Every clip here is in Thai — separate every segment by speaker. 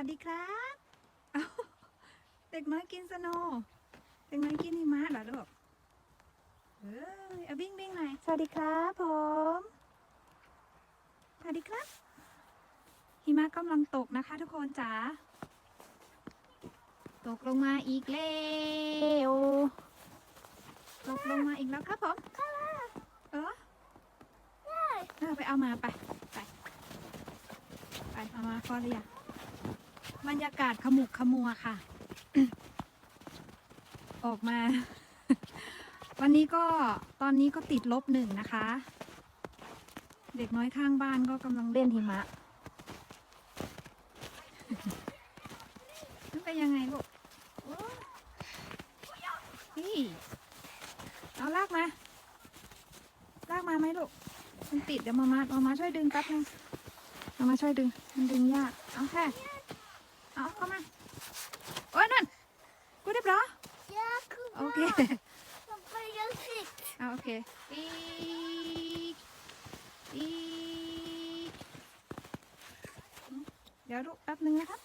Speaker 1: วัสดีครับเอ้าเด็กน้อยกินสโนว์เด็กน้อยกินหิมะเหรอลูกเอ้ยเอาบิ้งบิ้งหน่อย สวัสดีครับผม สวัสดีครับ หิมะกำลังตกนะคะทุกคนจ๋า ตกลงมาอีกแล้วตกลงมาอีกแล้วครับผม เออเออไปเอามาไป ไป ไปเอามาพอเลยอะ บรรยากาศขมุกขมัวค่ะ ออกมา วันนี้ก็ตอนนี้ก็ติดลบหนึ่งนะคะ เด็กน้อยข้างบ้านก็กำลังเล่นหิมะมันเป็นยังไงลูกนี่เอาลากมา ลากมาไหมลูก มันติดเดี๋ยวมามามามาช่วยดึงแป๊บนึงมามาช่วยดึง มันดึงยาก เอาแค่ เอาเข้ามา โอ้ยนั่น กูเรียบร้อย โอเคเอาโอเคอีกอีกเดี๋ยวลูกแป๊บนึงนะครับ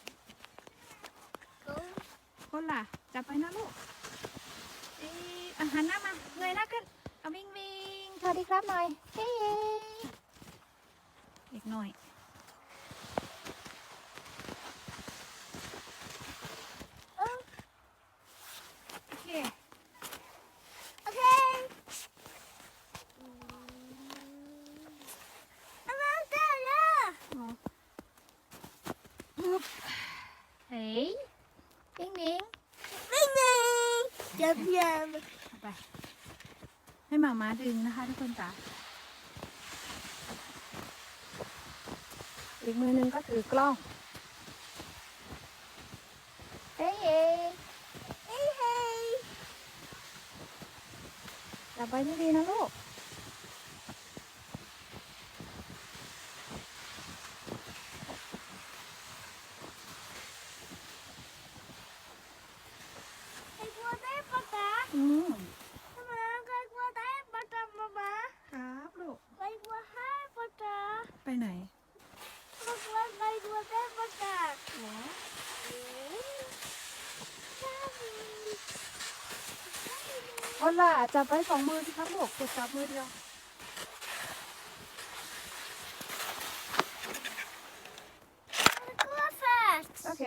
Speaker 1: คนล่ะ จับไปนะลูกอีกอะหันหน้ามาเงยหน้าขึ้น เอาวิ่งวิ่งสวัสดีครับหน่อยเฮ้เด็กหน่อย โอเค อ๋อปึ๊บ เฮ้ยปิ้งปิ้งเอาไป ให้หมาม้าดึงนะคะ ทุกคนจ๋าอีกมือหนึงก็ถือกล้องเฮ้ยเฮ้ยจับไว้ดีๆนะลูก อืมครับลูก ไปไหนหรอเอาล่ะจับไว้สองมือสิครับลูกกดจับมือเดียวโอเค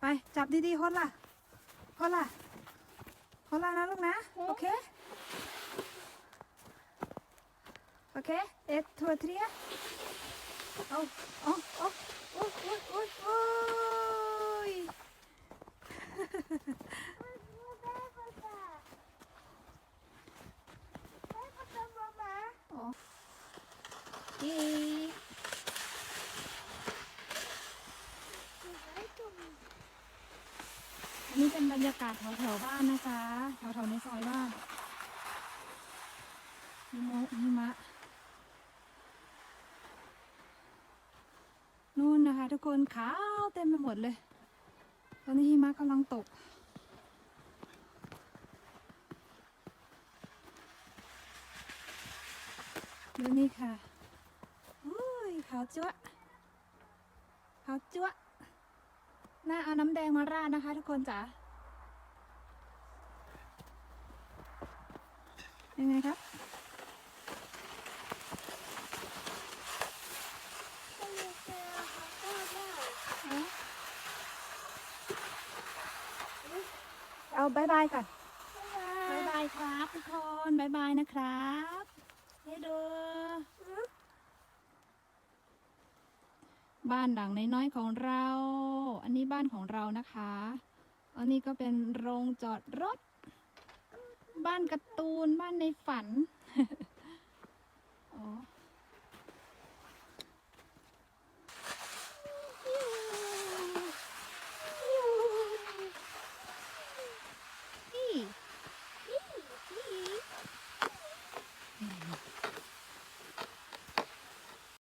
Speaker 1: ไป จับดีๆฮดล่ะฮดล่ะฮดล่ะนะลูกนะ โอเค โอเคเอ็ดทัวเทรียเอาเอาเอาโอ้โอ้โอ้โอ้ยอ๋ออีอันนี้เป็นบรรยากาศแถวๆบ้านนะคะแถวๆในซอยบ้านหิมะหิมะ นะคะทุกคนขาวเต็มไปหมดเลย ตอนนี้หิมะกำลังตก ดูนี่ค่ะอุ้ยขาวจั๊วะขาวจั๊วะน่าเอาน้ำแดงมาราดนะคะทุกคนจ๋ายังไงครับ เอาบายบายก่อนบายบายครับทุกคนบายบายนะครับเฮ้ดูบ้านหลังน้อยๆของเรา อันนี้บ้านของเรานะคะ อันนี้ก็เป็นโรงจอดรถ บ้านการ์ตูน บ้านในฝันอ๋อ